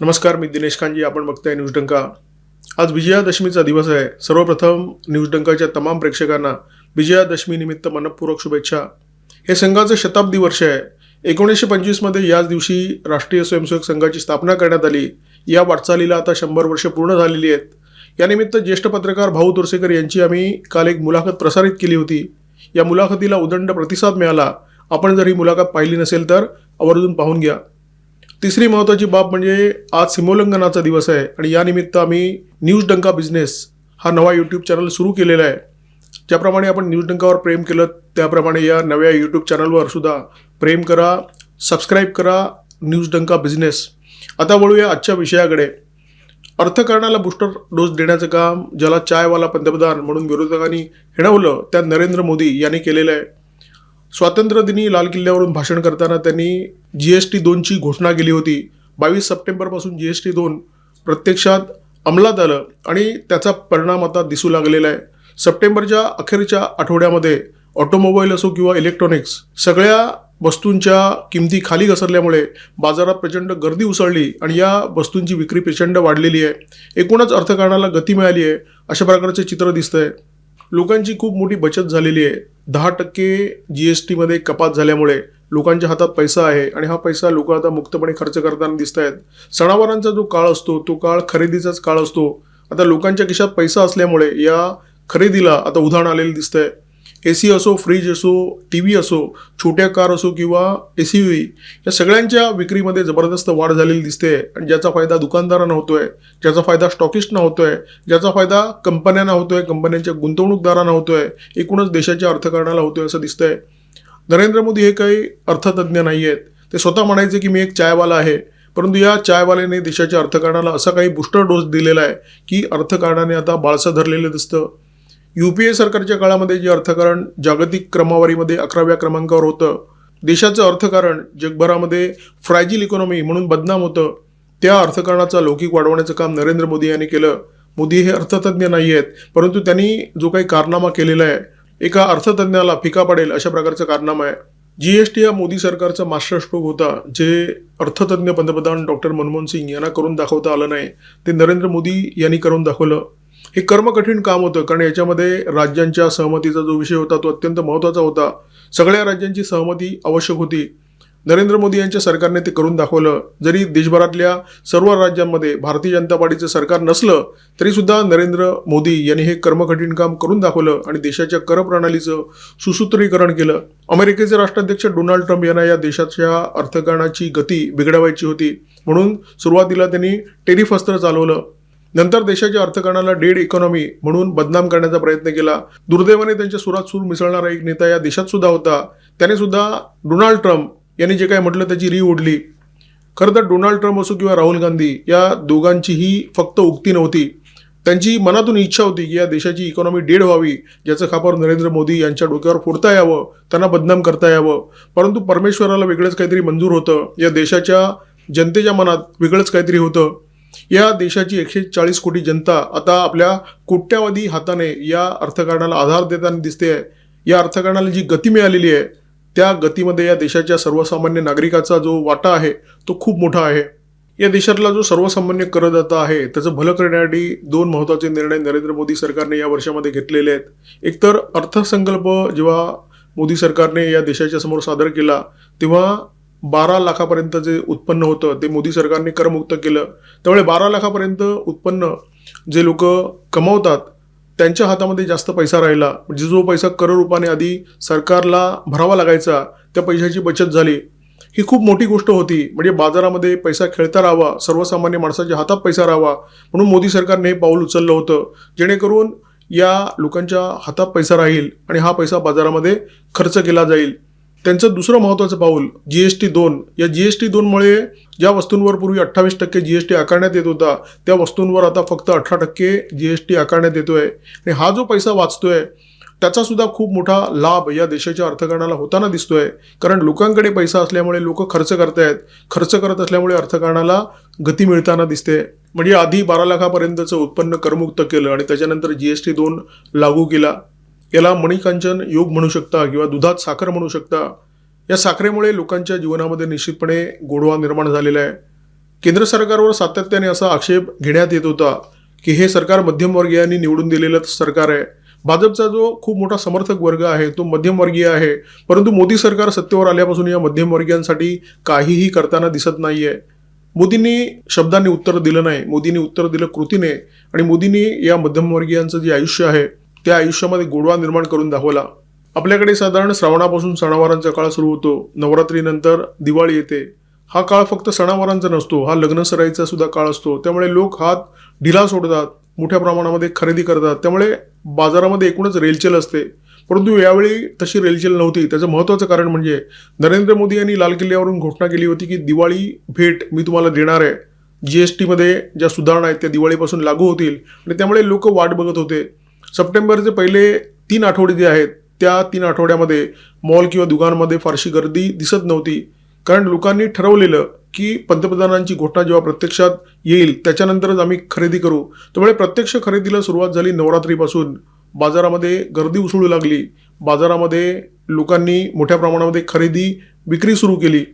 नमस्कार मी दिनेश खानजी आपण बघताय न्यूज डंका. आज विजयादशमीचा दिवस आहे. सर्वप्रथम न्यूज डंकाच्या तमाम प्रेक्षकांना विजयादशमी निमित्त मनपूर्वक शुभेच्छा. हे संघाचं शताब्दी वर्ष आहे. एकोणीसशे पंचवीसमध्ये याच दिवशी राष्ट्रीय स्वयंसेवक संघाची स्थापना करण्यात आली. या वाटचालीला आता शंभर वर्ष पूर्ण झालेली आहेत. यानिमित्त ज्येष्ठ पत्रकार भाऊ तुरसेकर यांची आम्ही काल एक मुलाखत प्रसारित केली होती. या मुलाखतीला उदंड प्रतिसाद मिळाला. आपण जर ही मुलाखत पाहिली नसेल तर आवर्जून पाहून घ्या. तिसरी महत्त्वाची बाब म्हणजे आज सीमोल्लंघनाचा दिवस आहे आणि यानिमित्त आम्ही न्यूज डंका बिझनेस हा नवा यूट्यूब चॅनल सुरू केलेला आहे. ज्याप्रमाणे आपण न्यूज डंकावर प्रेम केलं त्याप्रमाणे या नव्या यूट्यूब चॅनलवर सुद्धा प्रेम करा सबस्क्राईब करा न्यूज डंका बिझनेस. आता वळूया आजच्या विषयाकडे. अर्थकारणाला बूस्टर डोस देण्याचं काम ज्याला चायवाला पंतप्रधान म्हणून विरोधकांनी हिणवलं त्या नरेंद्र मोदी यांनी केलेलं आहे. स्वातंत्र्यदिनी लाल किल्ल्यावरून भाषण करताना त्यांनी जी एस टी दोनची घोषणा केली होती. बावीस सप्टेंबरपासून जी एस टी दोन प्रत्यक्षात अंमलात आलं आणि त्याचा परिणाम आता दिसू लागलेला आहे. सप्टेंबरच्या अखेरच्या आठवड्यामध्ये ऑटोमोबाईल असो किंवा इलेक्ट्रॉनिक्स सगळ्या वस्तूंच्या किमती खाली घसरल्यामुळे बाजारात प्रचंड गर्दी उसळली आणि या वस्तूंची विक्री प्रचंड वाढलेली आहे. एकूणच अर्थकारणाला गती मिळाली आहे अशा प्रकारचे चित्र दिसतं आहे लोकांची खूप मोठी बचत झालेली आहे. दहा टक्के जी एस टीमध्ये कपात झाल्यामुळे लोकांच्या हातात पैसा आहे आणि हा पैसा लोक आता मुक्तपणे खर्च करताना दिसत आहेत. सणावारांचा जो काळ असतो तो काळ खरेदीचाच काळ असतो. आता लोकांच्या खिशात पैसा असल्यामुळे या खरेदीला आता उधाण आलेलं दिसतंय. ए सी असो फ्रीज असो टी व्ही असो छोट्या कार असो किंवा एस यू व्ही या सगळ्यांच्या विक्रीमध्ये जबरदस्त वाढ झालेली दिसते. आणि ज्याचा फायदा दुकानदारांना होतोय ज्याचा फायदा स्टॉकिस्टना होतोय ज्याचा फायदा कंपन्यांना होतोय कंपन्यांच्या गुंतवणूकदारांना होतोय एकूणच देशाच्या अर्थकारणाला होतोय असं दिसतंय. नरेंद्र मोदी हे काही अर्थतज्ज्ञ नाही आहेत ते स्वतः म्हणायचे की मी एक चायवाला आहे. परंतु या चायवाल्याने देशाच्या अर्थकारणाला असा काही बूस्टर डोस दिलेला आहे की अर्थकारणाने आता बाळसं धरलेलं दिसतं. यू पी ए सरकारच्या काळामध्ये जे अर्थकारण जागतिक क्रमवारीमध्ये अकराव्या क्रमांकावर होतं देशाचं अर्थकारण जगभरामध्ये फ्रॅजिल इकॉनॉमी म्हणून बदनाम होतं त्या अर्थकारणाचा लौकिक वाढवण्याचं काम नरेंद्र मोदी यांनी केलं. मोदी हे अर्थतज्ज्ञ नाही आहेत परंतु त्यांनी जो काही कारनामा केलेला आहे एका अर्थतज्ञाला फिका पडेल अशा प्रकारचं कारनामा आहे. जी एस टी हा मोदी सरकारचा मास्टरस्ट्रोक होता जे अर्थतज्ञ पंतप्रधान डॉक्टर मनमोहन सिंग यांना करून दाखवता आलं नाही ते नरेंद्र मोदी यांनी करून दाखवलं. हे कर्मकठीण काम होतं कारण याच्यामध्ये राज्यांच्या सहमतीचा जो विषय होता तो अत्यंत महत्त्वाचा होता. सगळ्या राज्यांची सहमती आवश्यक होती. नरेंद्र मोदी यांच्या सरकारने ते करून दाखवलं. जरी देशभरातल्या सर्व राज्यांमध्ये भारतीय जनता पार्टीचं सरकार नसलं तरीसुद्धा नरेंद्र मोदी यांनी हे कर्मकठीण काम करून दाखवलं आणि देशाच्या कर प्रणालीचं सुसूत्रीकरण केलं. अमेरिकेचे राष्ट्राध्यक्ष डोनाल्ड ट्रम्प यांना या देशाच्या अर्थकारणाची गती बिघडवायची होती. म्हणून सुरुवातीला त्यांनी टेरिफ अस्त्र चालवलं. नंतर देशाच्या अर्थकारणाला डेड इकॉनॉमी म्हणून बदनाम करण्याचा प्रयत्न केला. दुर्दैवाने त्यांच्या सुरात सूर मिसळणारा एक नेता या देशात सुद्धा होता. त्याने सुद्धा डोनाल्ड ट्रम्प यांनी जे काय म्हटलं त्याची री ओढली. खरं तर डोनाल्ड ट्रम्प असो किंवा राहुल गांधी या दोघांचीही फक्त उक्ती नव्हती. त्यांची मनातून इच्छा होती की या देशाची इकॉनॉमी डेड व्हावी ज्याचं खापर नरेंद्र मोदी यांच्या डोक्यावर फोडता यावं त्यांना बदनाम करता यावं. परंतु परमेश्वराला वेगळंच काहीतरी मंजूर होतं. या देशाच्या जनतेच्या मनात वेगळंच काहीतरी होतं. या देशाची एकशे चाळीस कोटी जनता आता आपल्या कोट्यावधी हाताने या अर्थकारणाला आधार देताना दिसते या अर्थकारणाला जी गती मिळालेली आहे त्या गतीमध्ये या देशाच्या सर्वसामान्य नागरिकाचा जो वाटा आहे तो खूप मोठा आहे. या देशातला जो सर्वसामान्य करदाता आहे त्याचं भलं करण्यासाठी दोन महत्त्वाचे निर्णय नरेंद्र मोदी सरकारने या वर्षामध्ये घेतलेले आहेत. एकतर अर्थसंकल्प जेव्हा मोदी सरकारने या देशाच्या समोर सादर केला तेव्हा बारा लाखापर्यंत जे उत्पन्न होतं ते मोदी सरकारने करमुक्त केलं. त्यामुळे बारा लाखापर्यंत उत्पन्न जे लोक कमवतात त्यांच्या हातामध्ये जास्त पैसा राहिला. म्हणजे जो पैसा कर रूपाने आधी सरकारला भरावा लागायचा त्या पैशाची बचत झाली. ही खूप मोठी गोष्ट होती. म्हणजे बाजारामध्ये पैसा खेळता राहावा सर्वसामान्य माणसाच्या हातात पैसा राहावा म्हणून मोदी सरकारने हे पाऊल उचललं होतं. जेणेकरून या लोकांच्या हातात पैसा राहील आणि हा पैसा बाजारामध्ये खर्च केला जाईल. त्यांचं दुसरं महत्त्वाचं पाऊल जी एस टी दोन. या जी एस टी दोनमुळे ज्या वस्तूंवर पूर्वी अठ्ठावीस टक्के जी एस टी आकारण्यात येत होता त्या वस्तूंवर आता फक्त अठरा टक्के जी एस टी आकारण्यात येतोय. आणि हा जो पैसा वाचतोय त्याचा सुद्धा खूप मोठा लाभ या देशाच्या अर्थकारणाला होताना दिसतोय. कारण लोकांकडे पैसा असल्यामुळे लोक खर्च करतायत. खर्च करत असल्यामुळे अर्थकारणाला गती मिळताना दिसते. म्हणजे आधी बारा लाखापर्यंतचं उत्पन्न करमुक्त केलं आणि त्याच्यानंतर जी एस टी दोन लागू केला. याला मणिकांचन योग म्हणू शकता किंवा दुधात साखर म्हणू शकता. या साखरेमुळे लोकांच्या जीवनामध्ये निश्चितपणे गोडवा निर्माण झालेला आहे. केंद्र सरकारवर सातत्याने असा आक्षेप घेण्यात येत होता की हे सरकार मध्यमवर्गीयांनी निवडून दिलेलं सरकार आहे. भाजपचा जो खूप मोठा समर्थक वर्ग आहे तो मध्यमवर्गीय आहे. परंतु मोदी सरकार सत्तेवर आल्यापासून या मध्यमवर्गीयांसाठी काहीही करताना दिसत नाही आहे मोदींनी शब्दांनी उत्तर दिलं नाही. मोदींनी उत्तर दिलं कृतीने आणि मोदींनी या मध्यमवर्गीयांचं जे आयुष्य आहे त्या आयुष्यामध्ये गोडवा निर्माण करून दाखवला. आपल्याकडे साधारण श्रावणापासून सणावारांचा काळ सुरू होतो. नवरात्रीनंतर दिवाळी येते. हा काळ फक्त सणावारांचा नसतो. हा लग्नसराईचा सुद्धा काळ असतो. त्यामुळे लोक हात ढिला सोडतात. मोठ्या प्रमाणामध्ये खरेदी करतात. त्यामुळे बाजारामध्ये एकूणच रेलचेल असते. परंतु यावेळी तशी रेलचेल नव्हती. त्याचं महत्त्वाचं कारण म्हणजे नरेंद्र मोदी यांनी लाल किल्ल्यावरून घोषणा केली होती की दिवाळी भेट मी तुम्हाला देणार आहे. जी एस टीमध्ये ज्या सुधारणा आहेत त्या दिवाळीपासून लागू होतील. आणि त्यामुळे लोक वाट बघत होते. सप्टेंबरचे पहिले तीन आठवडे जे आहेत त्या तीन आठवड्यामध्ये मॉल किंवा दुकानामध्ये फारशी गर्दी दिसत नव्हती. कारण लोकांनी ठरवलेलं की पंतप्रधानांची घोषणा जेव्हा प्रत्यक्षात येईल त्याच्यानंतरच आम्ही खरेदी करू. त्यामुळे प्रत्यक्ष खरेदीला सुरुवात झाली नवरात्रीपासून. बाजारामध्ये गर्दी उसळू लागली. बाजारामध्ये लोकांनी मोठ्या प्रमाणामध्ये खरेदी विक्री सुरू केली.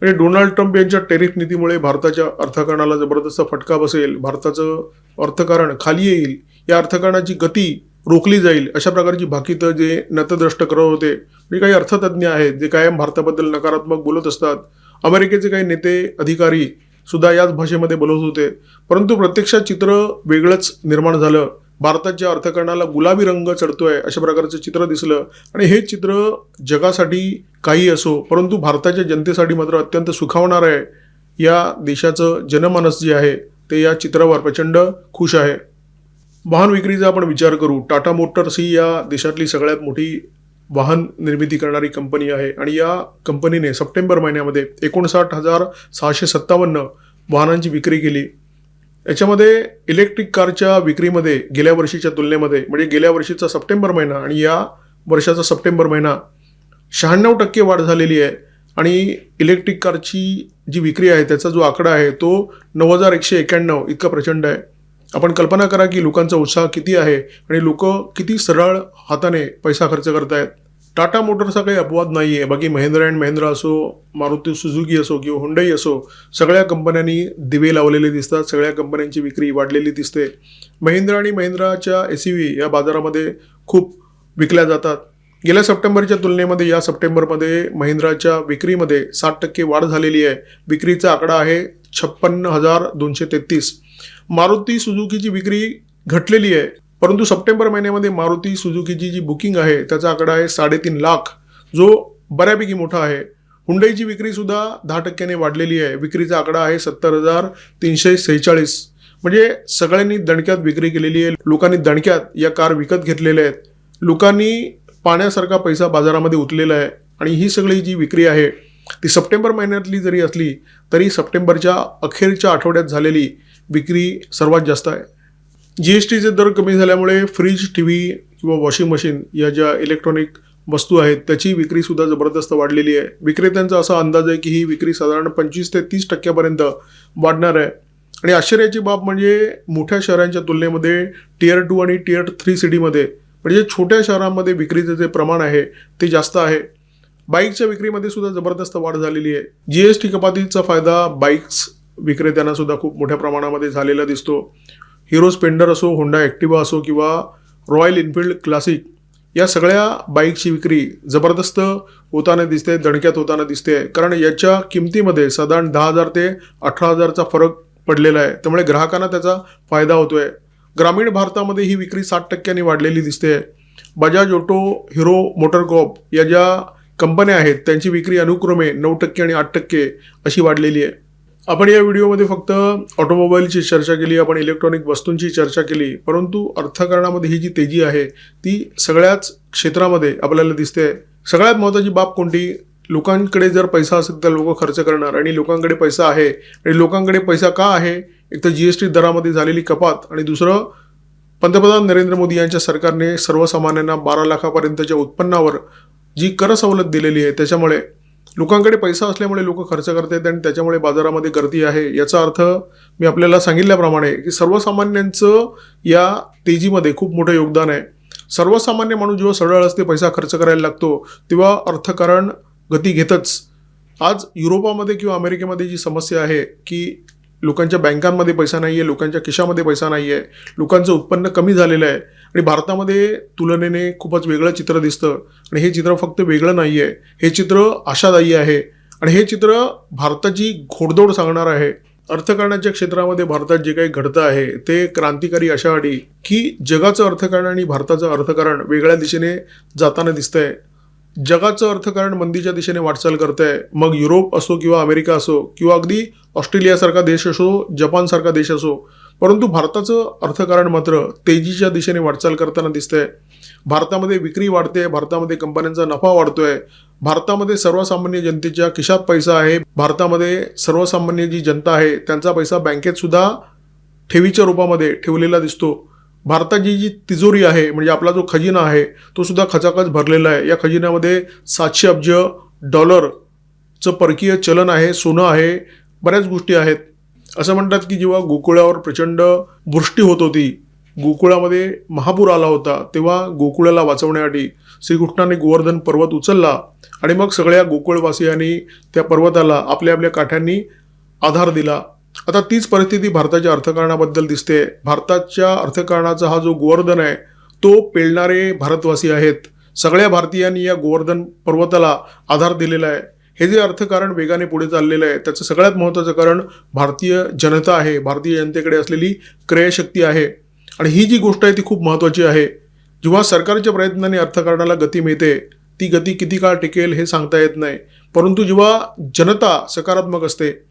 म्हणजे डोनाल्ड ट्रम्प यांच्या टेरिफ नीतीमुळे भारताच्या अर्थकारणाला जबरदस्त फटका बसेल. भारताचं अर्थकारण खाली येईल. या अर्थकारणाची गती रोखली जाईल. अशा प्रकारची भाकीतं जे नतद्रष्ट करत होते म्हणजे काही अर्थतज्ज्ञ आहेत जे कायम भारताबद्दल नकारात्मक बोलत असतात अमेरिकेचे काही नेते अधिकारी सुद्धा याच भाषेमध्ये बोलत होते. परंतु प्रत्यक्षात चित्र वेगळंच निर्माण झालं. भारताच्या अर्थकारणाला गुलाबी रंग चढतोय अशा प्रकारचं चित्र दिसलं. आणि हे चित्र जगासाठी काही असो परंतु भारताच्या जनतेसाठी मात्र अत्यंत सुखावणार आहे. या देशाचं जनमानस जे आहे ते या चित्रावर प्रचंड खुश आहे. वाहन विक्रीचा आपण विचार करू. टाटा मोटर्स ही या देशातली सगळ्यात मोठी वाहन निर्मिती करणारी कंपनी आहे. आणि या कंपनीने सप्टेंबर महिन्यामध्ये एकोणसाठ हजार सहाशे सत्तावन्न वाहनांची विक्री केली. याच्यामध्ये इलेक्ट्रिक कारच्या विक्रीमध्ये गेल्या वर्षीच्या तुलनेमध्ये म्हणजे गेल्या वर्षीचा सप्टेंबर महिना आणि या वर्षाचा सप्टेंबर महिना शहाण्णव टक्के वाढ झालेली आहे. आणि इलेक्ट्रिक कारची जी विक्री आहे त्याचा जो आकडा आहे तो नऊ हजार एकशे एक्याण्णव इतका प्रचंड आहे. आपण कल्पना करा की लोकांचा उत्साह किती आहे आणि लोक किती सरळ हाताने पैसा खर्च करतायत. टाटा मोटर्सचा काही अपवाद नाही आहे बाकी महिंद्रा अँड महिंद्रा असो मारुती सुझुकी असो किंवा हुंडई असो सगळ्या कंपन्यांनी दिवे लावलेले दिसतात सगळ्या कंपन्यांची विक्री वाढलेली दिसते. महिंद्रा आणि महिंद्राच्या एस या बाजारामध्ये खूप विकल्या जातात. गेल्या सप्टेंबरच्या तुलनेमध्ये या सप्टेंबरमध्ये महिंद्राच्या विक्रीमध्ये साठ टक्के वाढ झालेली आहे. विक्रीचा आकडा आहे छप्पन्न हजार दोनशे तेहतीस. मारुती सुझुकीची विक्री घटलेली आहे. परंतु सप्टेंबर महिन्यामध्ये मारुती सुझुकीची जी बुकिंग आहे त्याचा आकडा आहे साडेतीन लाख. जो बऱ्यापैकी मोठा आहे. हुंडईची विक्री सुद्धा दहा टक्क्याने वाढलेली आहे. विक्रीचा आकडा आहे सत्तर हजार तीनशे सेहेचाळीस. म्हणजे सगळ्यांनी दणक्यात विक्री केलेली आहे. लोकांनी दणक्यात या कार विकत घेतलेल्या आहेत. लोकांनी पाण्यासारखा पैसा बाजारामध्ये उतलेला आहे. आणि ही सगळी जी विक्री आहे ती सप्टेंबर महिन्यातली जरी असली तरी सप्टेंबरच्या अखेरच्या आठवड्यात झालेली विक्री सर्वात जास्त आहे. जी एस टीचे दर कमी झाल्यामुळे फ्रीज टी व्ही किंवा वॉशिंग मशीन या ज्या इलेक्ट्रॉनिक वस्तू आहेत त्याची विक्रीसुद्धा जबरदस्त वाढलेली आहे. विक्रेत्यांचा असा अंदाज आहे की ही विक्री साधारण पंचवीस ते तीस टक्क्यापर्यंत वाढणार आहे. आणि आश्चर्याची बाब म्हणजे मोठ्या शहरांच्या तुलनेमध्ये टीयर टू आणि टीयर थ्री सिटीमध्ये म्हणजे छोट्या शहरांमध्ये विक्रीचं जे प्रमाण आहे ते जास्त आहे. बाईकच्या विक्रीमध्ये सुद्धा जबरदस्त वाढ झालेली आहे. जी एस टी कपातीचा फायदा बाईक्स विक्रेत्यांना सुद्धा खूप मोठ्या प्रमाणामध्ये झालेला दिसतो. हिरो स्पेंडर असो होंडा ॲक्टिवा असो किंवा रॉयल इनफिल्ड क्लासिक या सगळ्या बाईकची विक्री जबरदस्त होताना दिसते दणक्यात होताना दिसते. कारण याच्या किमतीमध्ये साधारण दहा हजार ते अठरा हजारचा फरक पडलेला आहे. त्यामुळे ग्राहकांना त्याचा फायदा होतोय. ग्रामीण भारतामध्ये ही विक्री साठ टक्क्यांनी वाढलेली दिसते. बजाज ऑटो हिरो मोटरकॉप या ज्या कंपन्या आहेत त्यांची विक्री अनुक्रमे नऊ टक्के आणि आठ टक्के अशी वाढलेली आहे. आपण या व्हिडिओमध्ये फक्त ऑटोमोबाईलची चर्चा केली आपण इलेक्ट्रॉनिक वस्तूंची चर्चा केली परंतु अर्थकारणामध्ये ही जी तेजी आहे ती सगळ्याच क्षेत्रामध्ये आपल्याला दिसते. सगळ्यात महत्त्वाची बाब कोणती? लोकांकडे जर पैसा असेल तर लोक खर्च करणार आणि लोकांकडे पैसा आहे आणि लोकांकडे पैसा का आहे? एक तर जी एस टी दरामध्ये झालेली कपात आणि दुसरं पंतप्रधान नरेंद्र मोदी यांच्या सरकारने सर्वसामान्यांना बारा लाखापर्यंतच्या उत्पन्नावर जी कर सवलत दिलेली आहे त्याच्यामुळे लोकांकडे पैसा असल्यामुळे लोक खर्च करतात आणि त्याच्यामुळे बाजारामध्ये गर्दी आहे. याचा अर्थ मी आपल्याला सांगितल्याप्रमाणे की सर्वसामान्यांचं या तेजीमध्ये खूप मोठं योगदान आहे. सर्वसामान्य माणूस जेव्हा सरळ असते पैसा खर्च करायला लागतो तेव्हा अर्थकारण गती घेतच. आज युरोपामध्ये किंवा अमेरिकेमध्ये जी समस्या आहे की लोकांच्या बँकांमध्ये पैसा नाही आहे लोकांच्या खिशामध्ये पैसा नाही आहे लोकांचं उत्पन्न कमी झालेलं आहे. आणि भारतामध्ये तुलनेने खूपच वेगळं चित्र दिसतं. आणि हे चित्र फक्त वेगळं नाही आहे हे चित्र आशादायी आहे. आणि हे चित्र भारताची घोडदौड सांगणार आहे. अर्थकारणाच्या क्षेत्रामध्ये भारतात जे काही घडतं आहे ते क्रांतिकारी अशा अशासाठी की जगाचं अर्थकारण आणि भारताचं अर्थकारण वेगळ्या दिशेने जाताना दिसतंय. जगाचं अर्थकारण मंदीच्या दिशेने वाटचाल करत आहे मग युरोप असो किंवा अमेरिका असो किंवा अगदी ऑस्ट्रेलियासारखा देश असो जपानसारखा देश असो परंतु भारताचं अर्थकारण मात्र तेजीच्या दिशेने वाटचाल करताना दिसतंय. भारतामध्ये विक्री वाढते भारतामध्ये कंपन्यांचा नफा वाढतोय. भारतामध्ये सर्वसामान्य जनतेच्या खिशात पैसा आहे. भारतामध्ये सर्वसामान्य जी जनता आहे त्यांचा पैसा बँकेत सुद्धा ठेवीच्या रूपामध्ये ठेवलेला दिसतो. भारताची जी तिजोरी आहे म्हणजे आपला जो खजिना आहे तो सुद्धा खचाखच भरलेला आहे. या खजिन्यामध्ये सातशे अब्ज डॉलरचं परकीय चलन आहे सोनं आहे बऱ्याच गोष्टी आहेत. असं म्हणतात की जेव्हा गोकुळावर प्रचंड वृष्टी होत होती गोकुळामध्ये महापूर आला होता तेव्हा गोकुळाला वाचवण्यासाठी श्रीकृष्णाने गोवर्धन पर्वत उचलला आणि मग सगळ्या गोकुळवासियांनी त्या पर्वताला आपल्या आपल्या काठ्यांनी आधार दिला. आता तीच परिस्थिती भारताच्या अर्थकारणाबद्दल दिसते. भारताच्या अर्थकारणाचा हा जो गोवर्धन आहे तो पेलणारे भारतवासी आहेत. सगळ्या भारतीयांनी या गोवर्धन पर्वताला आधार दिलेला आहे. हे जे अर्थकारण वेगाने पुढे चाललेलं आहे त्याचं सगळ्यात महत्त्वाचं कारण भारतीय जनता आहे. भारतीय जनतेकडे असलेली क्रयशक्ती आहे. आणि ही जी गोष्ट आहे ती खूप महत्त्वाची आहे. जेव्हा सरकारच्या प्रयत्नाने अर्थकारणाला गती मिळते ती गती किती काळ टिकेल हे सांगता येत नाही. परंतु जेव्हा जनता सकारात्मक असते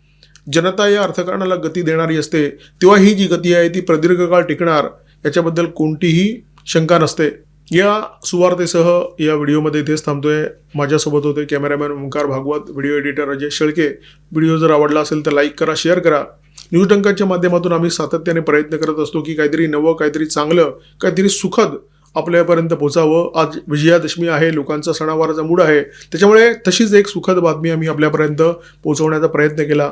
जनता या अर्थकारणाला गती देणारी असते तेव्हा ही जी गती आहे ती प्रदीर्घ काळ टिकणार याच्याबद्दल कोणतीही शंका नसते. या सुवार्तेसह या व्हिडिओमध्ये इथेच थांबतोय. माझ्यासोबत होते cameraman Omkar Bhagwat video editor Ajay Shelke. Video जर आवडला असेल तर लाईक करा शेअर करा. न्यूज टंकाच्या माध्यमातून आम्ही सातत्याने प्रयत्न करत असतो की काहीतरी नवं काहीतरी चांगलं काहीतरी सुखद आपल्यापर्यंत पोचावं. आज विजयादशमी आहे लोकांचा सणावाराचा मूड आहे. त्याच्यामुळे तशीच एक सुखद बातमी आम्ही आपल्यापर्यंत पोहोचवण्याचा प्रयत्न केला.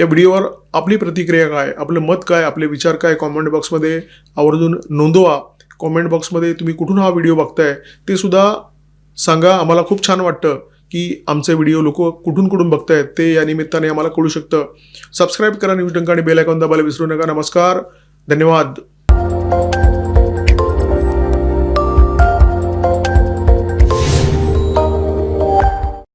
या व्हिडिओवर आपली प्रतिक्रिया काय आपलं मत काय आपले विचार काय कॉमेंट बॉक्समध्ये आवर्जून नोंदवा. कॉमेंट बॉक्समध्ये तुम्ही कुठून हा व्हिडिओ बघताय ते सुद्धा सांगा. आम्हाला खूप छान वाटतं की आमचे व्हिडिओ लोक कुठून कुठून बघतायत ते या निमित्ताने आम्हाला कळू शकतं. सबस्क्राईब करा न्यूज डंका आणि बेल आयकॉन दाबायला विसरू नका. नमस्कार. धन्यवाद.